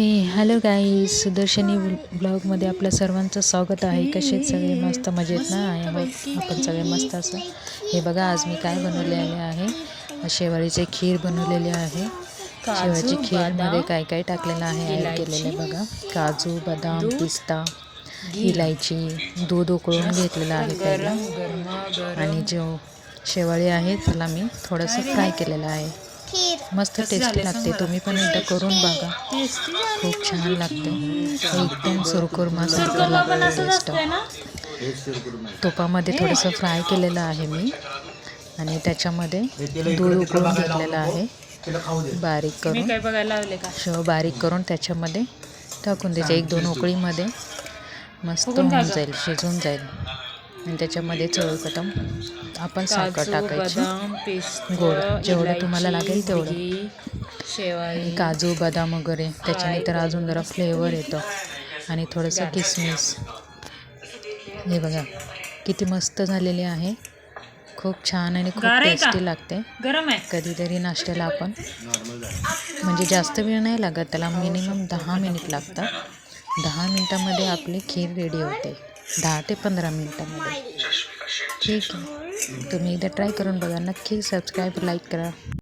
हे hello guys Sudarshani ब्लॉगमध्ये आपल्या सर्वांचं स्वागत आहे. कसे सगळे? मस्त मजेत ना? आहे आहोत आपण सगळे मस्त असं. हे बघा आज मी काय बनवलेले आहे शेवाळीचे खीर बनवलेली आहे. शेवाळीची खीरमध्ये काय काय टाकलेलं आहे? केलेलं आहे बघा. काजू बदाम पिस्ता इलायची दूध उकळून घेतलेलं आहे पहिलं. आणि जो शेवाळी आहे त्याला मी थोडंसं फ्राय केलेलं आहे. मस्त टेस्टी लागते. तुम्ही पण एकदा करून बघा. खूप छान लागते. एकदम लागतं टेस्ट. तुपामध्ये थोडंसं फ्राय केलेलं आहे मी. आणि त्याच्यामध्ये दूध उकळून घेतलेलं आहे. बारीक करून. काय बघायला लावले का? शेव बारीक करून त्याच्यामध्ये टाकून द्यायचे एक दोन उकळीमध्ये मस्त होऊन जाईल शिजून जाईल. आणि त्याच्यामध्ये चवळकटम आपण साखर टाकायची. गोड जेवढं तुम्हाला लागेल तेवढं. शेवाळी काजू बदाम वगैरे त्याच्याने तर अजून जरा फ्लेवर येतो. आणि थोडंसं किसमिस. हे बघा किती मस्त झालेले आहे. खूप छान आणि खूप? टेस्टी लागते. गरम आहे. कधीतरी नाश्त्याला आपण. म्हणजे जास्त वेळ नाही लागत त्याला मिनिमम दहा मिनिट लागतात. दहा मिनटामध्ये आपली खीर रेडी होते. दहा ते पंधरा मिनटामध्ये. ठीक आहे. तुम्ही एकदा ट्राय करून बघा. नक्की सबस्क्राईब लाईक करा.